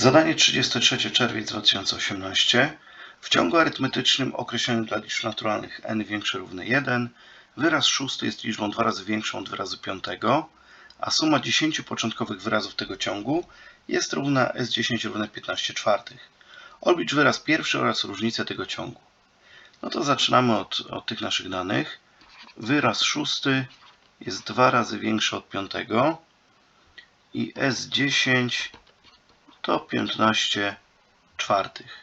Zadanie 33 czerwiec 2018. W ciągu arytmetycznym określonym dla liczb naturalnych n większe równe 1 wyraz szósty jest liczbą dwa razy większą od wyrazu piątego, a suma 10 początkowych wyrazów tego ciągu jest równa S10 równe 15 czwartych. Oblicz wyraz pierwszy oraz różnicę tego ciągu. No to zaczynamy od, od tych naszych danych. Wyraz szósty jest dwa razy większy od piątego i S10 to 15 czwartych.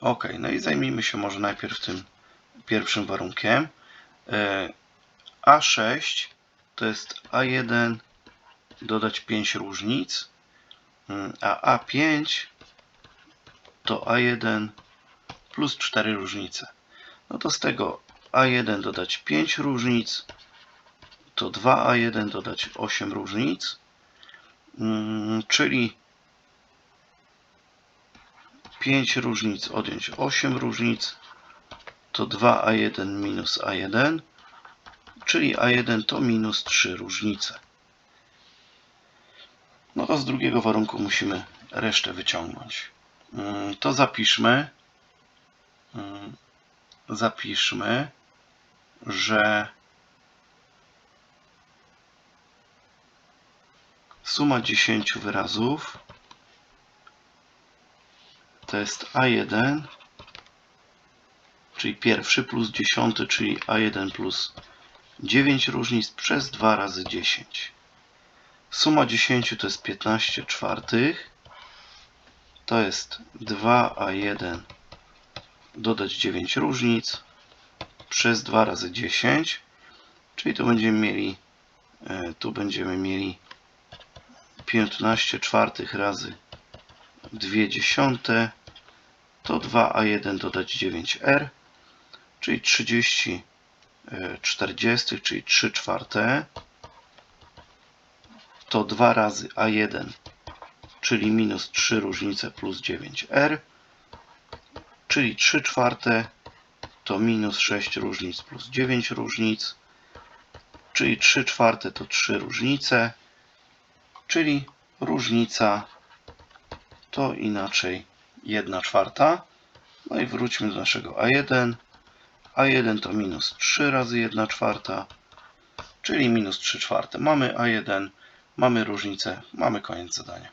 Ok, no i zajmijmy się może najpierw tym pierwszym warunkiem. E, A6 to jest A1 dodać 5 różnic, mm, a A5 to A1 plus 4 różnice. No to z tego A1 dodać 5 różnic, to 2A1 dodać 8 różnic, mm, czyli 5 różnic odjąć 8 różnic to 2a1 minus a1, czyli a1 to minus 3 różnice. No to z drugiego warunku musimy resztę wyciągnąć. Mm, To zapiszmy, mm, zapiszmy, że suma 10 wyrazów to jest A1, czyli pierwszy plus dziesiąty, czyli A1 plus 9 różnic przez 2 razy 10. Suma 10 to jest 15 czwartych. To jest 2A1 dodać 9 różnic przez 2 razy 10. Czyli tu będziemy mieli e, tu będziemy mieli 15 czwartych razy 2 dziesiąte to 2a1 dodać 9r, czyli 30 40, czyli 3 czwarte, to 2 razy a1, czyli minus 3 różnice plus 9r, czyli 3 czwarte to minus 6 różnic plus 9 różnic, czyli 3 czwarte to 3 różnice, czyli różnica to inaczej 1 czwarta. No i wróćmy do naszego A1. A1 to minus 3 razy 1 czwarta, czyli minus 3 czwarte. Mamy A1, mamy różnicę, mamy koniec zadania.